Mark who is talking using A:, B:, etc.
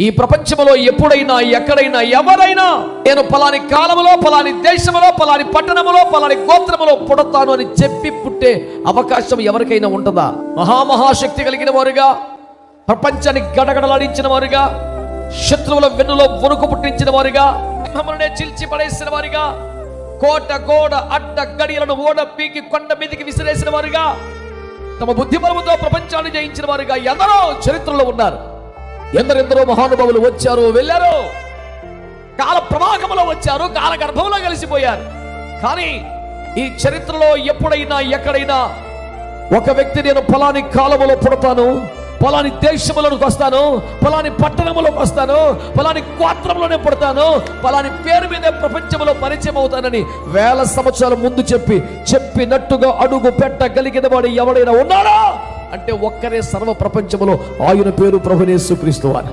A: ఈ ప్రపంచంలో ఎప్పుడైనా ఎక్కడైనా ఎవరైనా నేను పలాని కాలములో పలాని దేశములో పలాని పట్టణములో పలాని గోత్రములో పుడతాను అని చెప్పి పుట్టే అవకాశం ఎవరికైనా ఉంటుందా? మహామహాశక్తి కలిగిన వారుగా ప్రపంచాన్ని గడగడలాడించిన వారుగా శత్రువుల వెన్నులో వణుకు పుట్టించిన వారుగా మమ్మల్ని చిల్చి పడేసిన వారిగా కోట గోడ అడ్డ గడియలను ఓడ పీకి కొండ మీదికి విసిరేసిన వారుగా తమ బుద్ధిబలముతో ప్రపంచాన్ని జయించిన వారుగా ఎందరో చరిత్రలో ఉన్నారు. ఎందరెందరో మహానుభావులు వచ్చారు వెళ్ళారు. కాల ప్రవాహంలో వచ్చారు కాల గర్భంలో కలిసిపోయారు. కానీ ఈ చరిత్రలో ఎప్పుడైనా ఎక్కడైనా ఒక వ్యక్తి నేను పొలాని కాలములో పుడతాను ఫలాని దేశములోకి వస్తాను ఫలాని పట్టణములోకి వస్తాను ఫలాని గోత్రంలోనే పుడతాను పొలాని పేరు మీదే ప్రపంచంలో పరిచయం అవుతానని వేల సంవత్సరాల ముందు చెప్పి చెప్పినట్టుగా అడుగు పెట్టగలిగిన వాడు ఎవడైనా ఉన్నాడా? అంటే ఒక్కరే సర్వ ప్రపంచంలో ఆయన పేరు ప్రభునేసు క్రీస్తు వారు